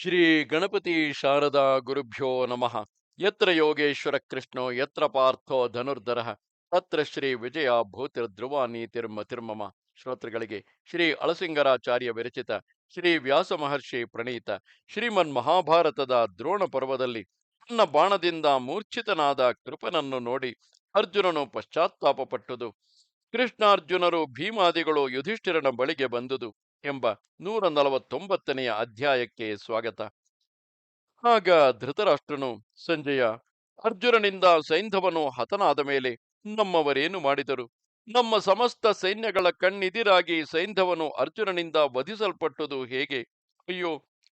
ಶ್ರೀ ಗಣಪತಿ ಶಾರದಾ ಗುರುಭ್ಯೋ ನಮಃ. ಯತ್ರ ಯೋಗೇಶ್ವರ ಕೃಷ್ಣೋ, ಯತ್ರ ಪಾರ್ಥೋ ಧನುರ್ಧರ, ತತ್ರ ಶ್ರೀ ವಿಜಯ ಭೂತಿರ್ಧ್ರುವ ನೀತಿರ್ಮತಿರ್ಮಮ ಶ್ರೋತೃಗಳಿಗೆ ಶ್ರೀ ಅಳಸಿಂಗರಾಚಾರ್ಯ ವಿರಚಿತ ಶ್ರೀ ವ್ಯಾಸ ಮಹರ್ಷಿ ಪ್ರಣೀತ ಶ್ರೀಮನ್ ಮಹಾಭಾರತದ ದ್ರೋಣ ಪರ್ವದಲ್ಲಿ ತನ್ನ ಬಾಣದಿಂದ ಮೂರ್ಛಿತನಾದ ಕೃಪನನ್ನು ನೋಡಿ ಅರ್ಜುನನು ಪಶ್ಚಾತ್ತಾಪಪಟ್ಟುದು ಕೃಷ್ಣಾರ್ಜುನರು ಭೀಮಾದಿಗಳು ಯುಧಿಷ್ಠಿರನ ಬಳಿಗೆ ಬಂದುದು. ಎಂಬ ನೂರ ನಲವತ್ತೊಂಬತ್ತನೆಯ ಅಧ್ಯಾಯಕ್ಕೆ ಸ್ವಾಗತ. ಆಗ ಧೃತರಾಷ್ಟ್ರನು, ಸಂಜಯ, ಅರ್ಜುನನಿಂದ ಸೈಂಧವನು ಹತನಾದ ಮೇಲೆ ನಮ್ಮವರೇನು ಮಾಡಿದರು? ನಮ್ಮ ಸಮಸ್ತ ಸೈನ್ಯಗಳ ಕಣ್ಣಿದಿರಾಗಿ ಸೈಂಧವನು ಅರ್ಜುನನಿಂದ ವಧಿಸಲ್ಪಟ್ಟುದು ಹೇಗೆ? ಅಯ್ಯೋ,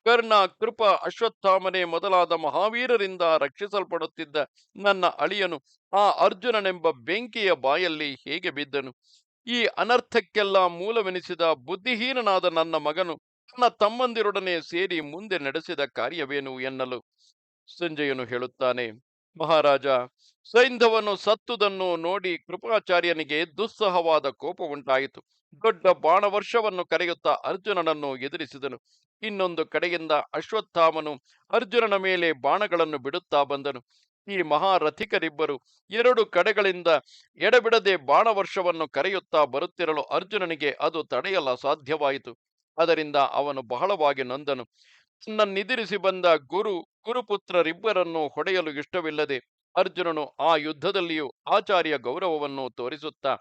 ಕರ್ಣ, ಕೃಪ, ಅಶ್ವತ್ಥಾಮನೆ ಮೊದಲಾದ ಮಹಾವೀರರಿಂದ ರಕ್ಷಿಸಲ್ಪಡುತ್ತಿದ್ದ ನನ್ನ ಅಳಿಯನು ಆ ಅರ್ಜುನನೆಂಬ ಬೆಂಕಿಯ ಬಾಯಲ್ಲಿ ಹೇಗೆ ಬಿದ್ದನು? ಈ ಅನರ್ಥಕ್ಕೆಲ್ಲ ಮೂಲವೆನಿಸಿದ ಬುದ್ಧಿಹೀನನಾದ ನನ್ನ ಮಗನು ತನ್ನ ತಮ್ಮಂದಿರೊಡನೆ ಸೇರಿ ಮುಂದೆ ನಡೆಸಿದ ಕಾರ್ಯವೇನು ಎನ್ನಲು? ಸಂಜಯನು ಹೇಳುತ್ತಾನೆ, ಮಹಾರಾಜ, ಸೈಂಧವನು ಸತ್ತುದನ್ನು ನೋಡಿ ಕೃಪಾಚಾರ್ಯನಿಗೆ ದುಸ್ಸಹವಾದ ಕೋಪ ಉಂಟಾಯಿತು. ದೊಡ್ಡ ಬಾಣವರ್ಷವನ್ನು ಕರೆಯುತ್ತಾ ಅರ್ಜುನನನ್ನು ಎದುರಿಸಿದನು. ಇನ್ನೊಂದು ಕಡೆಯಿಂದ ಅಶ್ವತ್ಥಾಮನು ಅರ್ಜುನನ ಮೇಲೆ ಬಾಣಗಳನ್ನು ಬಿಡುತ್ತಾ ಬಂದನು. ಈ ಮಹಾರಥಿಕರಿಬ್ಬರು ಎರಡು ಕಡೆಗಳಿಂದ ಎಡಬಿಡದೆ ಬಾಣವರ್ಷವನ್ನು ಕರೆಯುತ್ತಾ ಬರುತ್ತಿರಲು ಅರ್ಜುನನಿಗೆ ಅದು ತಡೆಯಲ್ಲ ಸಾಧ್ಯವಾಯಿತು ಅದರಿಂದ ಅವನು ಬಹಳವಾಗಿ ನೊಂದನು. ತನ್ನನ್ನಿದಿರಿಸಿ ಬಂದ ಗುರು, ಗುರುಪುತ್ರರಿಬ್ಬರನ್ನು ಹೊಡೆಯಲು ಇಷ್ಟವಿಲ್ಲದೆ ಅರ್ಜುನನು ಆ ಯುದ್ಧದಲ್ಲಿಯೂ ಆಚಾರ್ಯ ಗೌರವವನ್ನು ತೋರಿಸುತ್ತಾ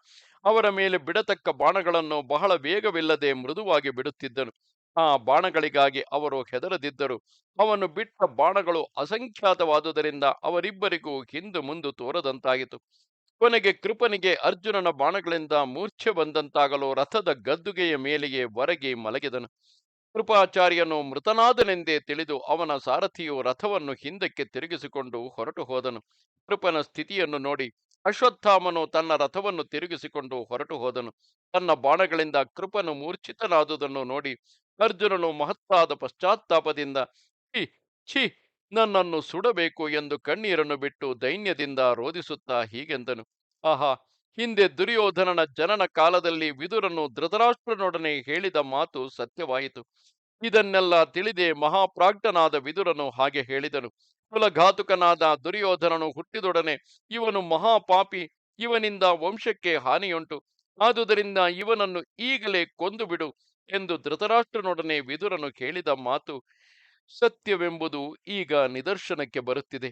ಅವರ ಮೇಲೆ ಬಿಡತಕ್ಕ ಬಾಣಗಳನ್ನು ಬಹಳ ವೇಗವಿಲ್ಲದೆ ಮೃದುವಾಗಿ ಬಿಡುತ್ತಿದ್ದನು. ಆ ಬಾಣಗಳಿಗಾಗಿ ಅವರು ಹೆದರದಿದ್ದರು. ಅವನು ಬಿಟ್ಟ ಬಾಣಗಳು ಅಸಂಖ್ಯಾತವಾದುದರಿಂದ ಅವರಿಬ್ಬರಿಗೂ ಹಿಂದು ಮುಂದು ತೋರದಂತಾಯಿತು. ಕೊನೆಗೆ ಕೃಪನಿಗೆ ಅರ್ಜುನನ ಬಾಣಗಳಿಂದ ಮೂರ್ಛೆ ಬಂದಂತಾಗಲು ರಥದ ಗದ್ದುಗೆಯ ಮೇಲೆಯೇ ಹೊರಗೆ ಮಲಗಿದನು. ಕೃಪಾಚಾರ್ಯನು ಮೃತನಾದನೆಂದೇ ತಿಳಿದು ಅವನ ಸಾರಥಿಯು ರಥವನ್ನು ಹಿಂದಕ್ಕೆ ತಿರುಗಿಸಿಕೊಂಡು ಹೊರಟು ಹೋದನು. ಕೃಪನ ಸ್ಥಿತಿಯನ್ನು ನೋಡಿ ಅಶ್ವತ್ಥಾಮನು ತನ್ನ ರಥವನ್ನು ತಿರುಗಿಸಿಕೊಂಡು ಹೊರಟು ಹೋದನು. ತನ್ನ ಬಾಣಗಳಿಂದ ಕೃಪನು ಮೂರ್ಛಿತನಾದುದನ್ನು ನೋಡಿ ಅರ್ಜುನನು ಮಹತ್ತಾದ ಪಶ್ಚಾತ್ತಾಪದಿಂದ, ಛಿ ಛಿ, ನನ್ನನ್ನು ಸುಡಬೇಕು ಎಂದು ಕಣ್ಣೀರನ್ನು ಬಿಟ್ಟು ದೈನ್ಯದಿಂದ ರೋಧಿಸುತ್ತಾ ಹೀಗೆಂದನು. ಆಹಾ, ಹಿಂದೆ ದುರ್ಯೋಧನನ ಜನನ ಕಾಲದಲ್ಲಿ ವಿದುರನು ಧೃತರಾಷ್ಟ್ರನೊಡನೆ ಹೇಳಿದ ಮಾತು ಸತ್ಯವಾಯಿತು. ಇದನ್ನೆಲ್ಲ ತಿಳಿದೇ ಮಹಾಪ್ರಾಜ್ಞನಾದ ವಿದುರನು ಹಾಗೆ ಹೇಳಿದನು. ಕುಲಘಾತುಕನಾದ ದುರ್ಯೋಧನನು ಹುಟ್ಟಿದೊಡನೆ ಇವನು ಮಹಾಪಾಪಿ, ಇವನಿಂದ ವಂಶಕ್ಕೆ ಹಾನಿಯುಂಟು. ಆದುದರಿಂದ ಇವನನ್ನು ಈಗಲೇ ಕೊಂದು ಬಿಡು ಎಂದು ಧೃತರಾಷ್ಟ್ರನೊಡನೆ ವಿದುರನು ಕೇಳಿದ ಮಾತು ಸತ್ಯವೆಂಬುದು ಈಗ ನಿದರ್ಶನಕ್ಕೆ ಬರುತ್ತಿದೆ.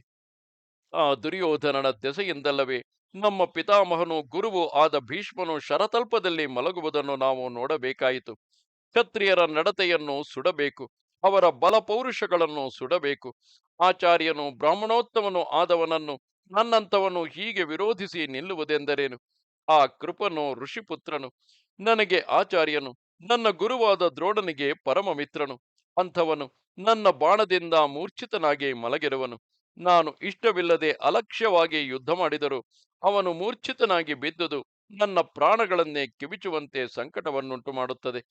ಆ ದುರ್ಯೋಧನನ ದೆಸೆಯಿಂದಲ್ಲವೇ ನಮ್ಮ ಪಿತಾಮಹನು ಗುರುವು ಆದ ಭೀಷ್ಮನು ಶರತಲ್ಪದಲ್ಲಿ ಮಲಗುವುದನ್ನು ನಾವು ನೋಡಬೇಕಾಯಿತು. ಕ್ಷತ್ರಿಯರ ನಡತೆಯನ್ನು ಸುಡಬೇಕು, ಅವರ ಬಲಪೌರುಷಗಳನ್ನು ಸುಡಬೇಕು. ಆಚಾರ್ಯನು ಬ್ರಾಹ್ಮಣೋತ್ತಮನು ಆದವನನ್ನು ನನ್ನಂಥವನು ಹೀಗೆ ವಿರೋಧಿಸಿ ನಿಲ್ಲುವುದೆಂದರೇನು? ಆ ಕೃಪನು ಋಷಿಪುತ್ರನು, ನನಗೆ ಆಚಾರ್ಯನು ನನ್ನ ಗುರುವಾದ ದ್ರೋಣನಿಗೆ ಪರಮ ಮಿತ್ರನು ಅಂಥವನು ನನ್ನ ಬಾಣದಿಂದ ಮೂರ್ಛಿತನಾಗಿ ಮಲಗಿರುವನು. ನಾನು ಇಷ್ಟವಿಲ್ಲದೆ ಅಲಕ್ಷ್ಯವಾಗಿ ಯುದ್ಧ ಮಾಡಿದರು ಅವನು ಮೂರ್ಛಿತನಾಗಿ ಬಿದ್ದುದು ನನ್ನ ಪ್ರಾಣಗಳನ್ನೇ ಕಿವಿಚುವಂತೆ ಸಂಕಟವನ್ನುಂಟು ಮಾಡುತ್ತದೆ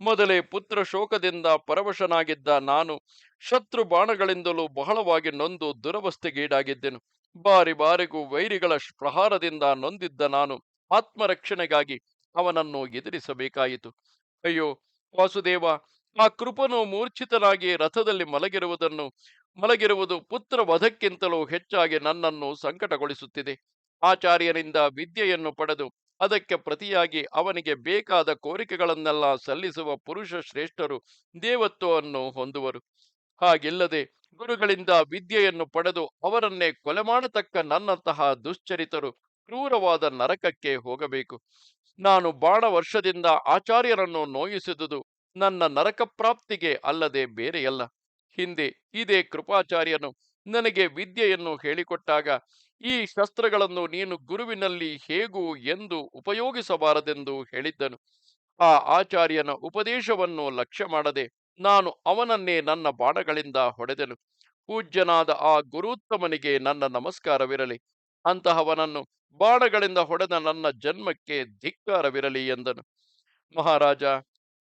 ಮೊದಲೇ ಪುತ್ರ ಶೋಕದಿಂದ ಪರವಶನಾಗಿದ್ದ ನಾನು ಶತ್ರು ಬಾಣಗಳಿಂದಲೂ ಬಹಳವಾಗಿ ನೊಂದು ದುರವಸ್ಥೆಗೀಡಾಗಿದ್ದೆನು. ಬಾರಿ ಬಾರಿಗೂ ವೈರಿಗಳ ಪ್ರಹಾರದಿಂದ ನೊಂದಿದ್ದ ನಾನು ಆತ್ಮರಕ್ಷಣೆಗಾಗಿ ಅವನನ್ನು ಎದುರಿಸಬೇಕಾಯಿತು. ಅಯ್ಯೋ, ವಾಸುದೇವ, ಆ ಕೃಪನು ಮೂರ್ಛಿತನಾಗಿ ರಥದಲ್ಲಿ ಮಲಗಿರುವುದನ್ನು, ಮಲಗಿರುವುದು ಪುತ್ರ ವಧಕ್ಕಿಂತಲೂ ಹೆಚ್ಚಾಗಿ ನನ್ನನ್ನು ಸಂಕಟಗೊಳಿಸುತ್ತಿದೆ. ಆಚಾರ್ಯನಿಂದ ವಿದ್ಯೆಯನ್ನು ಪಡೆದು ಅದಕ್ಕೆ ಪ್ರತಿಯಾಗಿ ಅವನಿಗೆ ಬೇಕಾದ ಕೋರಿಕೆಗಳನ್ನೆಲ್ಲ ಸಲ್ಲಿಸುವ ಪುರುಷ ಶ್ರೇಷ್ಠರು ದೇವತ್ವವನ್ನು ಹೊಂದುವರು. ಹಾಗಿಲ್ಲದೆ ಗುರುಗಳಿಂದ ವಿದ್ಯೆಯನ್ನು ಪಡೆದು ಅವರನ್ನೇ ಕೊಲೆ ಮಾಡತಕ್ಕ ನನ್ನಂತಹ ದುಶ್ಚರಿತರು ಕ್ರೂರವಾದ ನರಕಕ್ಕೆ ಹೋಗಬೇಕು. ನಾನು ಬಾಣ ವರ್ಷದಿಂದ ಆಚಾರ್ಯರನ್ನು ನೋಯಿಸಿದುದು ನನ್ನ ನರಕ ಪ್ರಾಪ್ತಿಗೆ ಅಲ್ಲದೆ ಬೇರೆಯಲ್ಲ. ಹಿಂದೆ ಇದೇ ಕೃಪಾಚಾರ್ಯನು ನನಗೆ ವಿದ್ಯೆಯನ್ನು ಹೇಳಿಕೊಟ್ಟಾಗ, ಈ ಶಸ್ತ್ರಗಳನ್ನು ನೀನು ಗುರುವಿನಲ್ಲಿ ಹೇಗೂ ಎಂದು ಉಪಯೋಗಿಸಬಾರದೆಂದು ಹೇಳಿದ್ದನು. ಆ ಆಚಾರ್ಯನ ಉಪದೇಶವನ್ನು ಲಕ್ಷ್ಯ ಮಾಡದೆ ನಾನು ಅವನನ್ನೇ ನನ್ನ ಬಾಣಗಳಿಂದ ಹೊಡೆದೆನು. ಪೂಜ್ಯನಾದ ಆ ಗುರುತ್ತಮನಿಗೆ ನನ್ನ ನಮಸ್ಕಾರವಿರಲಿ. ಅಂತಹವನನ್ನು ಬಾಣಗಳಿಂದ ಹೊಡೆದ ನನ್ನ ಜನ್ಮಕ್ಕೆ ಧಿಕ್ಕಾರವಿರಲಿ ಎಂದನು. ಮಹಾರಾಜ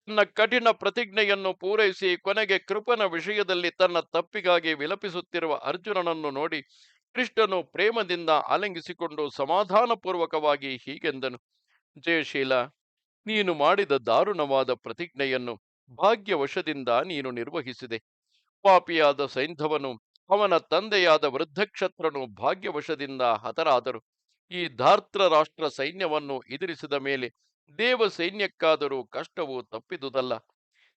ತನ್ನ ಕಠಿಣ ಪ್ರತಿಜ್ಞೆಯನ್ನು ಪೂರೈಸಿ ಕೊನೆಗೆ ಕೃಪನ ವಿಷಯದಲ್ಲಿ ತನ್ನ ತಪ್ಪಿಗಾಗಿ ವಿಲಪಿಸುತ್ತಿರುವ ಅರ್ಜುನನನ್ನು ನೋಡಿ ಕೃಷ್ಣನು ಪ್ರೇಮದಿಂದ ಆಲಿಂಗಿಸಿಕೊಂಡು ಸಮಾಧಾನಪೂರ್ವಕವಾಗಿ ಹೀಗೆಂದನು. ಜಯಶೀಲ ನೀನು ಮಾಡಿದ ದಾರುಣವಾದ ಪ್ರತಿಜ್ಞೆಯನ್ನು ಭಾಗ್ಯವಶದಿಂದ ನೀನು ನಿರ್ವಹಿಸಿದೆ. ಪಾಪಿಯಾದ ಸೈಂಧವನು, ಅವನ ತಂದೆಯಾದ ವೃದ್ಧಕ್ಷತ್ರನು ಭಾಗ್ಯವಶದಿಂದ ಹತರಾದರು. ಈ ಧಾರ್ತ್ರ ರಾಷ್ಟ್ರ ಸೈನ್ಯವನ್ನು ಎದುರಿಸಿದ ಮೇಲೆ ದೇವ ಸೈನ್ಯಕ್ಕಾದರೂ ಕಷ್ಟವು ತಪ್ಪಿದುದಲ್ಲ.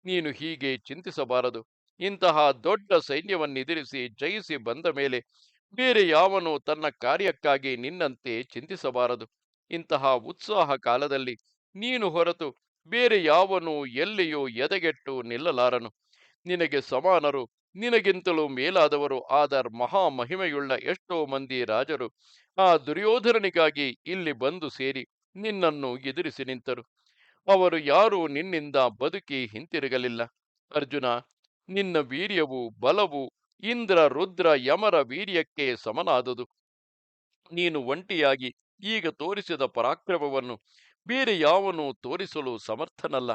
ನೀನು ಹೀಗೆ ಚಿಂತಿಸಬಾರದು. ಇಂತಹ ದೊಡ್ಡ ಸೈನ್ಯವನ್ನೆದುರಿಸಿ ಜಯಿಸಿ ಬಂದ ಮೇಲೆ ಬೇರೆ ಯಾವನು ತನ್ನ ಕಾರ್ಯಕ್ಕಾಗಿ ನಿನ್ನಂತೆ ಚಿಂತಿಸಬಾರದು. ಇಂತಹ ಉತ್ಸಾಹ ಕಾಲದಲ್ಲಿ ನೀನು ಹೊರತು ಬೇರೆ ಯಾವನು ಎಲ್ಲಿಯೂ ಎದೆಗೆಟ್ಟು ನಿಲ್ಲಲಾರನು. ನಿನಗೆ ಸಮಾನರು ನಿನಗಿಂತಲೂ ಮೇಲಾದವರು ಆದ ಮಹಾ ಮಹಿಮೆಯುಳ್ಳ ಎಷ್ಟೋ ಮಂದಿ ರಾಜರು. ಆ ದುರ್ಯೋಧನನಿಗಾಗಿ ಇಲ್ಲಿ ಬಂದು ಸೇರಿ ನಿನ್ನನ್ನು ಎದುರಿಸಿ ನಿಂತರು. ಅವರು ಯಾರೂ ನಿನ್ನಿಂದ ಬದುಕಿ ಹಿಂತಿರುಗಲಿಲ್ಲ. ಅರ್ಜುನ, ನಿನ್ನ ವೀರ್ಯವು ಬಲವು ಇಂದ್ರ, ರುದ್ರ, ಯಮರ ವೀರ್ಯಕ್ಕೆ ಸಮನಾದುದು. ನೀನು ಒಂಟಿಯಾಗಿ ಈಗ ತೋರಿಸಿದ ಪರಾಕ್ರಮವನ್ನು ಬೇರೆ ಯಾವನು ತೋರಿಸಲು ಸಮರ್ಥನಲ್ಲ.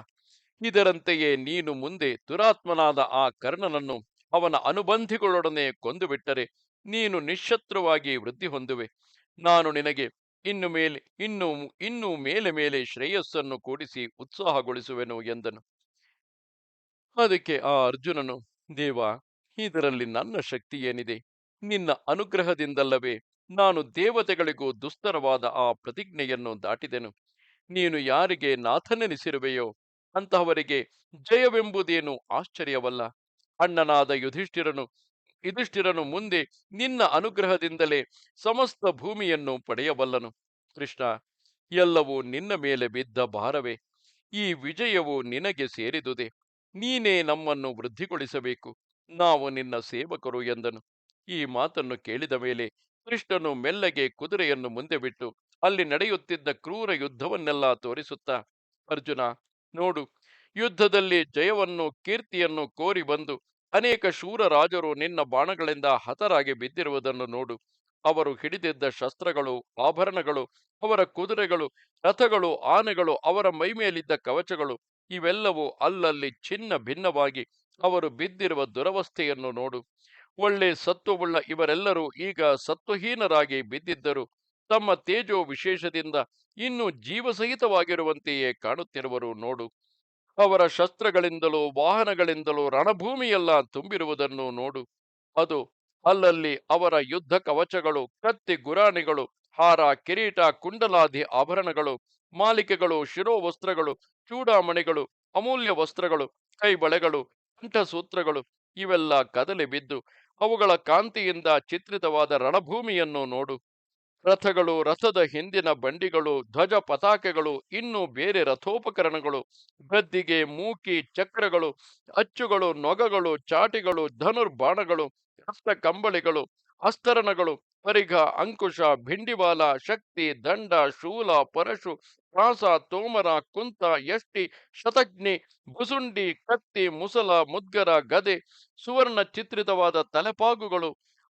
ಇದರಂತೆಯೇ ನೀನು ಮುಂದೆ ದುರಾತ್ಮನಾದ ಆ ಕರ್ಣನನ್ನು ಅವನ ಅನುಬಂಧಿಗಳೊಡನೆ ಕೊಂದು ಬಿಟ್ಟರೆ ನೀನು ನಿಶತ್ರುವಾಗಿ ವೃದ್ಧಿ ಹೊಂದುವೆ. ನಾನು ನಿನಗೆ ಇನ್ನು ಮೇಲೆ, ಇನ್ನು ಇನ್ನು ಮೇಲೆ ಮೇಲೆ ಶ್ರೇಯಸ್ಸನ್ನು ಕೂಡಿಸಿ ಉತ್ಸಾಹಗೊಳಿಸುವೆನು ಎಂದನು. ಅದಕ್ಕೆ ಆ ಅರ್ಜುನನು, ದೇವ, ಇದರಲ್ಲಿ ನನ್ನ ಶಕ್ತಿ ಏನಿದೆ? ನಿನ್ನ ಅನುಗ್ರಹದಿಂದಲ್ಲವೇ ನಾನು ದೇವತೆಗಳಿಗೂ ದುಸ್ತರವಾದ ಆ ಪ್ರತಿಜ್ಞೆಯನ್ನು ದಾಟಿದೆನು. ನೀನು ಯಾರಿಗೆ ನಾಥನೆನಿಸಿರುವೆಯೋ ಅಂತಹವರಿಗೆ ಜಯವೆಂಬುದೇನು ಆಶ್ಚರ್ಯವಲ್ಲ. ಅಣ್ಣನಾದ ಯುಧಿಷ್ಠಿರನು ಯುಧಿಷ್ಠಿರನು ಮುಂದೆ ನಿನ್ನ ಅನುಗ್ರಹದಿಂದಲೇ ಸಮಸ್ತ ಭೂಮಿಯನ್ನು ಪಡೆಯಬಲ್ಲನು ಕೃಷ್ಣ, ಎಲ್ಲವೂ ನಿನ್ನ ಮೇಲೆ ಬಿದ್ದ ಭಾರವೇ, ಈ ವಿಜಯವು ನಿನಗೆ ಸೇರಿದುದೆ. ನೀನೇ ನಮ್ಮನ್ನು ವೃದ್ಧಿಗೊಳಿಸಬೇಕು. ನಾವು ನಿನ್ನ ಸೇವಕರು ಎಂದನು. ಈ ಮಾತನ್ನು ಕೇಳಿದ ಮೇಲೆ ಕೃಷ್ಣನು ಮೆಲ್ಲಗೆ ಕುದುರೆಯನ್ನು ಮುಂದೆ ಬಿಟ್ಟು ಅಲ್ಲಿ ನಡೆಯುತ್ತಿದ್ದ ಕ್ರೂರ ಯುದ್ಧವನ್ನೆಲ್ಲ ತೋರಿಸುತ್ತಾ, ಅರ್ಜುನ, ನೋಡು ಯುದ್ಧದಲ್ಲಿ ಜಯವನ್ನು, ಕೀರ್ತಿಯನ್ನು ಕೋರಿ ಬಂದು ಅನೇಕ ಶೂರ ರಾಜರು ನಿನ್ನ ಬಾಣಗಳಿಂದ ಹತರಾಗಿ ಬಿದ್ದಿರುವುದನ್ನು ನೋಡು. ಅವರು ಹಿಡಿದಿದ್ದ ಶಸ್ತ್ರಗಳು, ಆಭರಣಗಳು, ಅವರ ಕುದುರೆಗಳು, ರಥಗಳು, ಆನೆಗಳು, ಅವರ ಮೈಮೇಲಿದ್ದ ಕವಚಗಳು, ಇವೆಲ್ಲವೂ ಅಲ್ಲಲ್ಲಿ ಚಿನ್ನ ಭಿನ್ನವಾಗಿ ಅವರು ಬಿದ್ದಿರುವ ದುರವಸ್ಥೆಯನ್ನು ನೋಡು. ಒಳ್ಳೆ ಸತ್ವವುಳ್ಳ ಇವರೆಲ್ಲರೂ ಈಗ ಸತ್ವಹೀನರಾಗಿ ಬಿದ್ದಿದ್ದರು. ತಮ್ಮ ತೇಜೋ ವಿಶೇಷದಿಂದ ಇನ್ನೂ ಜೀವಸಹಿತವಾಗಿರುವಂತೆಯೇ ಕಾಣುತ್ತಿರುವರು ನೋಡು. ಅವರ ಶಸ್ತ್ರಗಳಿಂದಲೂ, ವಾಹನಗಳಿಂದಲೂ ರಣಭೂಮಿಯೆಲ್ಲ ತುಂಬಿರುವುದನ್ನು ನೋಡು. ಅದು ಅಲ್ಲಲ್ಲಿ ಅವರ ಯುದ್ಧ ಕವಚಗಳು, ಕತ್ತಿ ಗುರಾಣಿಗಳು, ಹಾರ, ಕಿರೀಟ, ಕುಂಡಲಾದಿ ಆಭರಣಗಳು, ಮಾಲಿಕೆಗಳು, ಶಿರೋವಸ್ತ್ರಗಳು, ಚೂಡಾಮಣಿಗಳು, ಅಮೂಲ್ಯ ವಸ್ತ್ರಗಳು, ಕೈಬಳೆಗಳು, ಕಂಠಸೂತ್ರಗಳು, ಇವೆಲ್ಲ ಕದಲಿ ಬಿದ್ದು ಅವುಗಳ ಕಾಂತಿಯಿಂದ ಚಿತ್ರಿತವಾದ ರಣಭೂಮಿಯನ್ನು ನೋಡು. ರಥಗಳು, ರಥದ ಹಿಂದಿನ ಬಂಡಿಗಳು, ಧ್ವಜ ಪತಾಕೆಗಳು, ಇನ್ನೂ ಬೇರೆ ರಥೋಪಕರಣಗಳು, ಗದ್ದಿಗೆ ಮೂಕಿ ಚಕ್ರಗಳು, ಅಚ್ಚುಗಳು, ನೊಗಗಳು, ಚಾಟಿಗಳು, ಧನುರ್ಬಾಣಗಳು, ರಕ್ತ ಕಂಬಳಿಗಳು, ಅಸ್ತರಣಗಳು, ಪರಿಘ, ಅಂಕುಶ, ಭಿಂಡಿವಾಲ, ಶಕ್ತಿ, ದಂಡ, ಶೂಲ, ಪರಶು, ಪ್ರಾಸ, ತೋಮರ, ಕುಂತ, ಯಷ್ಟಿ ಶತಜ್ಞಿ ಬುಸುಂಡಿ, ಕತ್ತಿ, ಮುಸಲ, ಮುದ್ಗರ, ಗದೆ ಸುವರ್ಣ ಚಿತ್ರಿತವಾದ ತಲೆಪಾಗುಗಳು,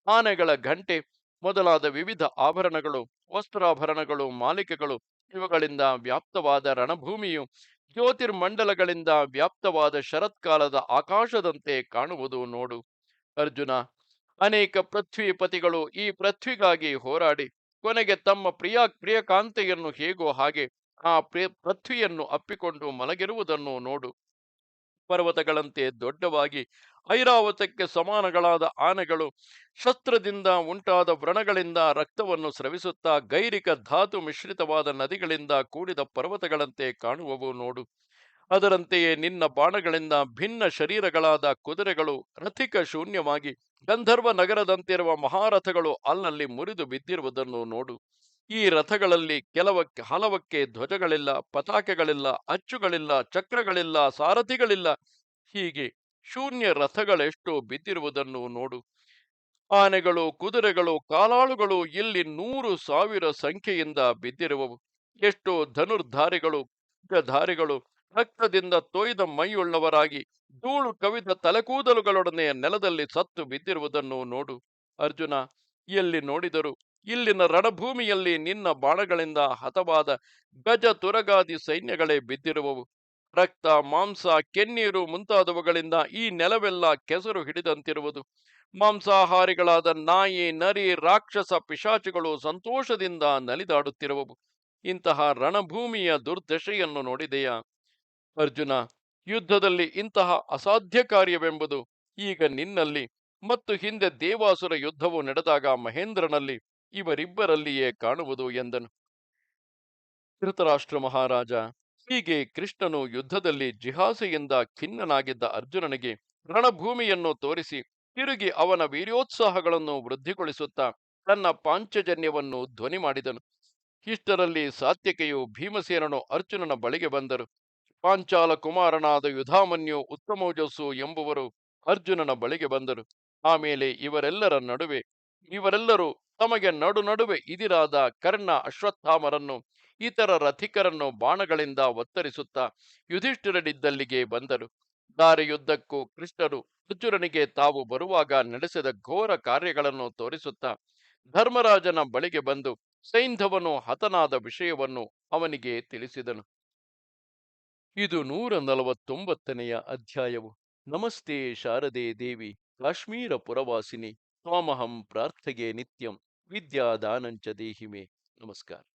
ಆನೆಗಳ ಘಂಟೆ ಮೊದಲಾದ ವಿವಿಧ ಆಭರಣಗಳು, ವಸ್ತ್ರಾಭರಣಗಳು, ಮಾಲಿಕೆಗಳು, ಇವುಗಳಿಂದ ವ್ಯಾಪ್ತವಾದ ರಣಭೂಮಿಯು ಜ್ಯೋತಿರ್ಮಂಡಲಗಳಿಂದ ವ್ಯಾಪ್ತವಾದ ಶರತ್ಕಾಲದ ಆಕಾಶದಂತೆ ಕಾಣುವುದು ನೋಡು. ಅರ್ಜುನ, ಅನೇಕ ಪೃಥ್ವಿಪತಿಗಳು ಈ ಪೃಥ್ವಿಗಾಗಿ ಹೋರಾಡಿ, ಕೊನೆಗೆ ತಮ್ಮ ಪ್ರಿಯ, ಪ್ರಿಯಕಾಂತೆಯನ್ನು ಹೇಗೋ ಹಾಗೆ ಆ ಪೃಥ್ವಿಯನ್ನು ಅಪ್ಪಿಕೊಂಡು ಮಲಗಿರುವುದನ್ನು ನೋಡು. ಪರ್ವತಗಳಂತೆ ದೊಡ್ಡವಾಗಿ ಐರಾವತಕ್ಕೆ ಸಮಾನಗಳಾದ ಆನೆಗಳು ಶಸ್ತ್ರದಿಂದ ಉಂಟಾದ ವ್ರಣಗಳಿಂದ ರಕ್ತವನ್ನು ಸ್ರವಿಸುತ್ತಾ ಗೈರಿಕ ಧಾತು ಮಿಶ್ರಿತವಾದ ನದಿಗಳಿಂದ ಕೂಡಿದ ಪರ್ವತಗಳಂತೆ ಕಾಣುವವು ನೋಡು. ಅದರಂತೆಯೇ ನಿನ್ನ ಬಾಣಗಳಿಂದ ಭಿನ್ನ ಶರೀರಗಳಾದ ಕುದುರೆಗಳು ರಥಿಕ ಶೂನ್ಯವಾಗಿ ಗಂಧರ್ವ ನಗರದಂತಿರುವ ಮಹಾರಥಗಳು ಅಲ್ಲಲ್ಲಿ ಮುರಿದು ಬಿದ್ದಿರುವುದನ್ನು ನೋಡು. ಈ ರಥಗಳಲ್ಲಿ ಕೆಲವಕ್ಕೆ ಹಲವಕ್ಕೆ ಧ್ವಜಗಳಿಲ್ಲ, ಪತಾಕೆಗಳಿಲ್ಲ, ಅಚ್ಚುಗಳಿಲ್ಲ, ಚಕ್ರಗಳಿಲ್ಲ, ಸಾರಥಿಗಳಿಲ್ಲ. ಹೀಗೆ ಶೂನ್ಯ ರಥಗಳೆಷ್ಟು ಬಿದ್ದಿರುವುದನ್ನು ನೋಡು. ಆನೆಗಳು, ಕುದುರೆಗಳು, ಕಾಲಾಳುಗಳು ಇಲ್ಲಿ ನೂರು ಸಾವಿರ ಸಂಖ್ಯೆಯಿಂದ ಬಿದ್ದಿರುವವು. ಎಷ್ಟೋ ಧನುರ್ಧಾರಿಗಳು ಧಾರಿಗಳು ರಕ್ತದಿಂದ ತೊಯ್ದ ಮೈಯುಳ್ಳವರಾಗಿ ಧೂಳು ಕವಿದ ತಲೆಕೂದಲುಗಳೊಡನೆ ನೆಲದಲ್ಲಿ ಸತ್ತು ಬಿದ್ದಿರುವುದನ್ನು ನೋಡು. ಅರ್ಜುನ, ಎಲ್ಲಿ ನೋಡಿದರು ಇಲ್ಲಿನ ರಣಭೂಮಿಯಲ್ಲಿ ನಿನ್ನ ಬಾಣಗಳಿಂದ ಹತವಾದ ಗಜ ತುರಗಾದಿ ಸೈನ್ಯಗಳೇ ಬಿದ್ದಿರುವವು. ರಕ್ತ, ಮಾಂಸ, ಕೆನ್ನೀರು ಮುಂತಾದವುಗಳಿಂದ ಈ ನೆಲವೆಲ್ಲ ಕೆಸರು ಹಿಡಿದಂತಿರುವುದು. ಮಾಂಸಾಹಾರಿಗಳಾದ ನಾಯಿ, ನರಿ, ರಾಕ್ಷಸ, ಪಿಶಾಚಿಗಳು ಸಂತೋಷದಿಂದ ನಲಿದಾಡುತ್ತಿರುವವು. ಇಂತಹ ರಣಭೂಮಿಯ ದುರ್ದಶೆಯನ್ನು ನೋಡಿದೆಯಾ? ಅರ್ಜುನ, ಯುದ್ಧದಲ್ಲಿ ಇಂತಹ ಅಸಾಧ್ಯ ಕಾರ್ಯವೆಂಬುದು ಈಗ ನಿನ್ನಲ್ಲಿ ಮತ್ತು ಹಿಂದೆ ದೇವಾಸುರ ಯುದ್ಧವು ನಡೆದಾಗ ಮಹೇಂದ್ರನಲ್ಲಿ ಇವರಿಬ್ಬರಲ್ಲಿಯೇ ಕಾಣುವುದು ಎಂದನು. ಧೃತರಾಷ್ಟ್ರ ಮಹಾರಾಜ ಹೀಗೆ ಕೃಷ್ಣನು ಯುದ್ಧದಲ್ಲಿ ಜಿಹಾಸೆಯಿಂದ ಖಿನ್ನನಾಗಿದ್ದ ಅರ್ಜುನನಿಗೆ ರಣಭೂಮಿಯನ್ನು ತೋರಿಸಿ ತಿರುಗಿ ಅವನ ವೀರ್ಯೋತ್ಸಾಹಗಳನ್ನು ವೃದ್ಧಿಗೊಳಿಸುತ್ತಾ ತನ್ನ ಪಾಂಚಜನ್ಯವನ್ನು ಧ್ವನಿ ಮಾಡಿದನು. ಇಷ್ಟರಲ್ಲಿ ಸಾತ್ಯಕೆಯು ಭೀಮಸೇನನು ಅರ್ಜುನನ ಬಳಿಗೆ ಬಂದರು. ಪಾಂಚಾಲ ಕುಮಾರನಾದ ಯುಧಾಮನ್ಯು ಉತ್ತಮೋಜಸ್ಸು ಎಂಬುವರು ಅರ್ಜುನನ ಬಳಿಗೆ ಬಂದರು. ಆಮೇಲೆ ಇವರೆಲ್ಲರ ನಡುವೆ, ಇವರೆಲ್ಲರೂ ತಮಗೆ ನಡು ನಡುವೆ ಇದಿರಾದ ಕರ್ಣ ಅಶ್ವತ್ಥಾಮರನ್ನು ಇತರ ರಥಿಕರನ್ನು ಬಾಣಗಳಿಂದ ಒತ್ತರಿಸುತ್ತಾ ಯುಧಿಷ್ಠಿರನಿದ್ದಲ್ಲಿಗೆ ಬಂದರು. ದಾರಿಯುದ್ದಕ್ಕೂ ಕೃಷ್ಣರು ಅರ್ಜುನನಿಗೆ ತಾವು ಬರುವಾಗ ನಡೆಸಿದ ಘೋರ ಕಾರ್ಯಗಳನ್ನು ತೋರಿಸುತ್ತಾ ಧರ್ಮರಾಜನ ಬಳಿಗೆ ಬಂದು ಸೈಂಧವನು ಹತನಾದ ವಿಷಯವನ್ನು ಅವನಿಗೆ ತಿಳಿಸಿದನು. ಇದು ನೂರ ನಲವತ್ತೊಂಬತ್ತನೆಯ ಅಧ್ಯಾಯವು. ನಮಸ್ತೆ ಶಾರದೆ ದೇವಿ, ಕಾಶ್ಮೀರ ಪುರವಾಸಿನಿ ತ್ವಾಮಹಂ ಪ್ರಾರ್ಥಗೆ ನಿತ್ಯಂ, ವಿದ್ಯಾದಾನಂಚ ದೇಹಿಮೆ. ನಮಸ್ಕಾರ.